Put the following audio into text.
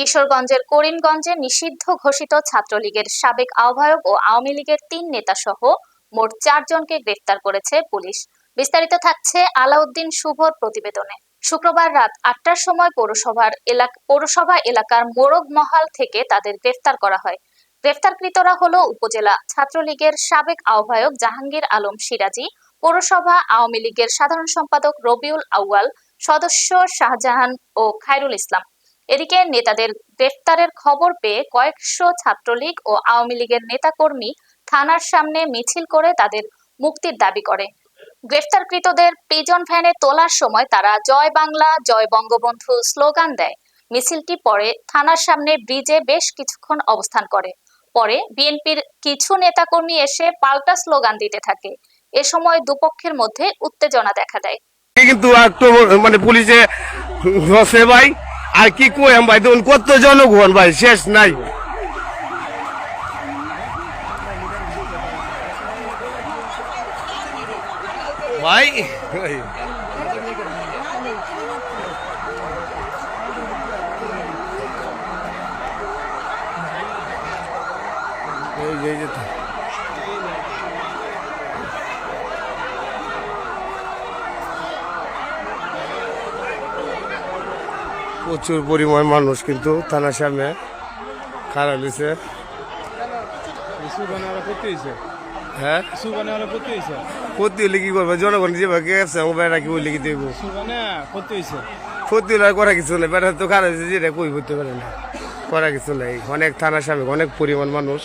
কিশোরগঞ্জের করিমগঞ্জে নিষিদ্ধ ঘোষিত ছাত্রলীগের সাবেক আহ্বায়ক ও আওয়ামী লীগের তিন নেতা সহ মোট চারজনকে গ্রেফতার করেছে পুলিশ। বিস্তারিত থাকছে আলাউদ্দিন শুভর প্রতিবেদনে। শুক্রবার রাত আটটার সময় পৌরসভার এলাকা পৌরসভা এলাকার মোরগ মহাল থেকে তাদের গ্রেফতার করা হয়। গ্রেফতারকৃতরা হলো উপজেলা ছাত্রলীগের সাবেক আহ্বায়ক জাহাঙ্গীর আলম সিরাজি, পৌরসভা আওয়ামী লীগের সাধারণ সম্পাদক রবিউল আউয়াল, সদস্য শাহজাহান ও খায়রুল ইসলাম। এদিকে নেতাদের গ্রেফতারের খবর পেয়ে কয়েকশো ছাত্রলীগ ও আওয়ামী লীগের নেতাকর্মী থানার সামনে মিছিল করে তাদের মুক্তির দাবি করে। গ্রেফতারকৃতদের প্রিজন ভ্যানে তোলার সময় তারা জয় বাংলা, জয় বঙ্গবন্ধু স্লোগান দেয়। মিছিলটি পরে থানার সামনে ব্রিজে বেশ কিছুক্ষণ অবস্থান করে। পরে বিএনপির কিছু নেতাকর্মী এসে পাল্টা স্লোগান দিতে থাকে। এ সময় দুপক্ষের মধ্যে উত্তেজনা দেখা দেয়। কিন্তু মানে পুলিশে ভাই। আর কি কইম ভাই দেখুন কত জনগণ ভাই শেষ নাই। ভাই এই যে প্রচুর পরিমাণ মানুষ কিন্তু থানার সামনে খারাপ হয়েছে হ্যাঁ? ক্ষতি হলে কি করবে? জনগণ যেভাবে গেছে আমার বেড়া কি বললে কি দেবো। করতে হয়েছে ক্ষতি হলে করা কিছু নেই। বেড়া তো খারাপ হয়েছে যেটা কই করতে পারে না। করা কিছু নেই। অনেক থানার সামনে অনেক পরিমাণ মানুষ